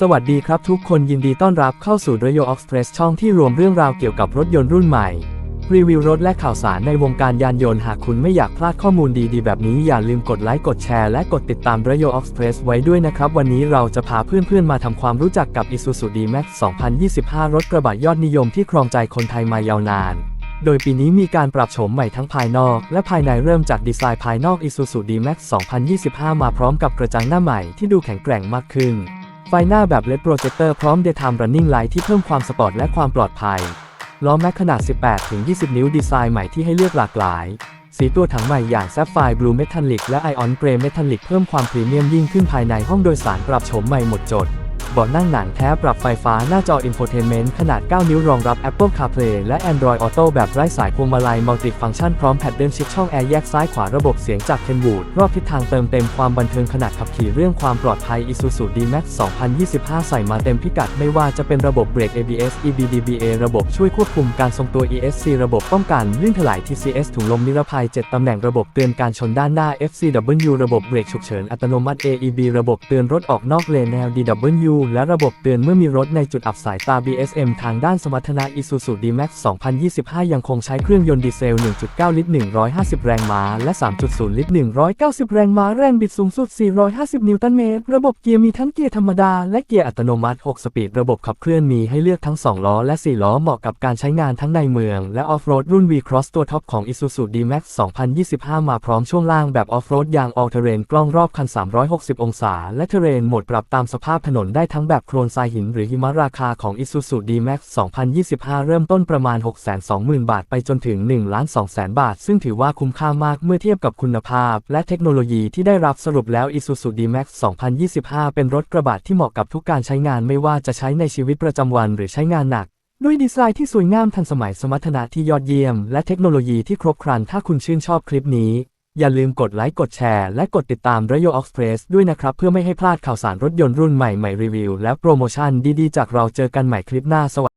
สวัสดีครับทุกคนยินดีต้อนรับเข้าสู่ r a y o Express ช่องที่รวมเรื่องราวเกี่ยวกับรถยนต์รุ่นใหม่ รีวิวรถและข่าวสารในวงการยานยนต์หากคุณไม่อยากพลาดข้อมูลดีๆ แบบนี้อย่าลืมกดไลค์กดแชร์และกดติดตาม r a y o Express ไว้ด้วยนะครับ วันนี้เราจะพาเพื่อนๆมาทำความรู้จักกับ Isuzu D-Max 2025 รถกระบะยอดนิยมที่ครองใจคนไทยมายาวนานโดยปีนี้มีการปรับโฉมใหม่ทั้งภายนอกและภายในเริ่มจากดีไซน์ภายนอก Isuzu D-Max 2025 มาพร้อมกับกระจังหน้าใหม่ที่ดูแข็งแกร่งมากขึ้น ไฟหน้าแบบ LED Projector พร้อม Daytime Running Light ที่เพิ่มความสปอร์ตและความปลอดภัย ล้อแม็กขนาด 18-20 นิ้วดีไซน์ใหม่ที่ให้เลือกหลากหลาย สีตัวถังใหม่อย่าง Sapphire Blue Metallic และ Ion Grey Metallic เพิ่มความพรีเมียมยิ่งขึ้นภายในห้องโดยสารปรับโฉมใหม่หมดจด เบาะนั่งหนังแท้ปรับไฟฟ้าหน้าจอ Infotainment ขนาด 9 นิ้วรองรับ Apple CarPlay และ Android Auto แบบไร้สายพวงมาลัย Multi Function พร้อมแพดเดิลชิปช่องแอร์แยกซ้ายขวาระบบเสียงจาก Kenwood รอบทิศทางเติมเต็มความบันเทิงขนาดขับขี่เรื่องความปลอดภัย Isuzu D-Max 2025 ใส่มาเต็มพิกัดไม่ว่าจะเป็นระบบเบรก ABS EBDBA ระบบช่วยควบคุมการทรงตัว ESC ระบบป้องกันลื่นถลาย TCS ถุงลมนิรภัย 7 ตำแหน่งระบบเตือนการชนด้านหน้า FCW ระบบเบรกฉุกเฉินอัตโนมัติ AEB ระบบเตือนรถออกนอกเลนแนว DW และระบบเตือนเมื่อมีรถในจุดอับสายตา BSM ทางด้านสมรรถนะ Isuzu D-Max 2025 ยังคงใช้เครื่องยนต์ดีเซล 1.9 ลิตร 150 แรงม้า และ 3.0 ลิตร 190 แรงม้า แรงบิดสูงสุด 450 นิวตันเมตร ระบบเกียร์มีทั้งเกียร์ธรรมดา และเกียร์อัตโนมัติ 6 สปีด ระบบขับเคลื่อนมีให้เลือกทั้ง 2 ล้อ และ 4 ล้อ เหมาะกับการใช้งานทั้งในเมือง และออฟโรดรุ่น V-Cross ตัวท็อปของ Isuzu D-Max 2025 มาพร้อมช่วงล่างแบบออฟโรดยาง All Terrain กล้องรอบคัน 360 องศา และเทเรนโหมดปรับตามสภาพถนนได้ทั้งแบบโครนทรายหินหรือหิมะราคาของ Isuzu D-Max 2025 เริ่มต้นประมาณ 620,000 บาทไปจนถึง 1,200,000 บาท ซึ่งถือว่าคุ้มค่ามากเมื่อเทียบกับคุณภาพ และเทคโนโลยีที่ได้รับสรุปแล้ว Isuzu D-Max 2025 เป็นรถกระบะที่เหมาะกับทุกการใช้งานไม่ว่าจะใช้ในชีวิตประจำวันหรือใช้งานหนักด้วยดีไซน์ที่สวยงามทันสมัยสมรรถนะที่ยอดเยี่ยม และเทคโนโลยีที่ครบครันถ้าคุณชื่นชอบคลิปนี้ อย่าลืมกดไลค์กดแชร์และกดติดตาม r a y o Express ด้วยนะครับ เพื่อไม่ให้พลาดข่าวสารรถยนต์รุ่นใหม่ใหม่รีวิว และโปรโมชั่นดีๆ จากเราเจอกันใหม่คลิปหน้าสวัสดี